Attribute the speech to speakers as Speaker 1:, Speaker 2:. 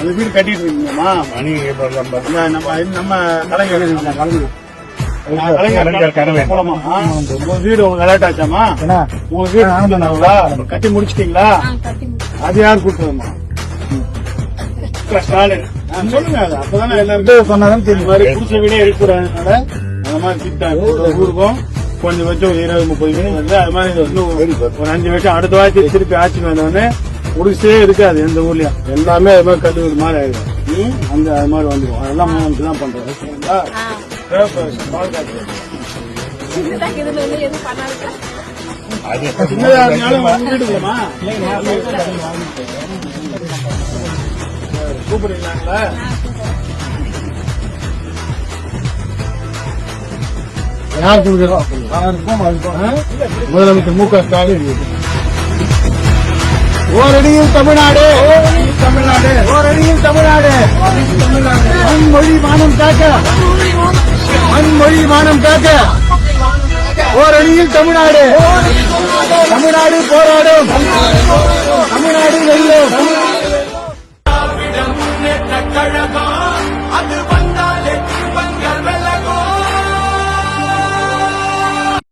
Speaker 1: அந்த வீடு கட்டிட்டு இருக்கீங்கம்மா.
Speaker 2: மணி நம்ம
Speaker 1: நம்ம கலைஞர் வீடு உங்க கலாட் ஆச்சாமா உங்க வீடு ஆனந்தாங்களா கட்டி முடிச்சிட்டீங்களா? அது யார் கூட்டுறதுமா ஸ்டாலின். சொல்லுங்க அது அப்பதானே எல்லாருக்கும்
Speaker 3: சொன்னாதான்
Speaker 1: இந்த மாதிரி புதுச வீடே இருக்கக்கூடாதுனால அந்த மாதிரி திட்டம் ஊருக்கும் கொஞ்சம் வச்சம் ஒரு இருபது முப்பது வீடு வந்து அது மாதிரி ஒரு அஞ்சு வருஷம் அடுத்த வாரத்தை திருப்பி ஆட்சி வந்தவொடனே குடிசே இருக்காது எந்த ஊர்லயும். எல்லாமே அது மாதிரி கல்லூரி மாதிரி ஆயிடும். ம்? அந்த அது மாதிரி வந்துடும் அதெல்லாம் மூணு தான் காய்ச்சல். சின்னதா இருந்தாலும்? கூப்பிடுறீங்களா யார் கொடுக்குறோம் முதலமைச்சர் மு க ஸ்டாலின். ஓரடியில் தமிழ்நாடு. தமிழ்நாடு. ஓரடியில் தமிழ்நாடு. மண்மொழி மானம் காக்க. மண்மொழி மானம் காக்க. ஓரடியில் தமிழ்நாடு. தமிழ்நாடு போராடும்.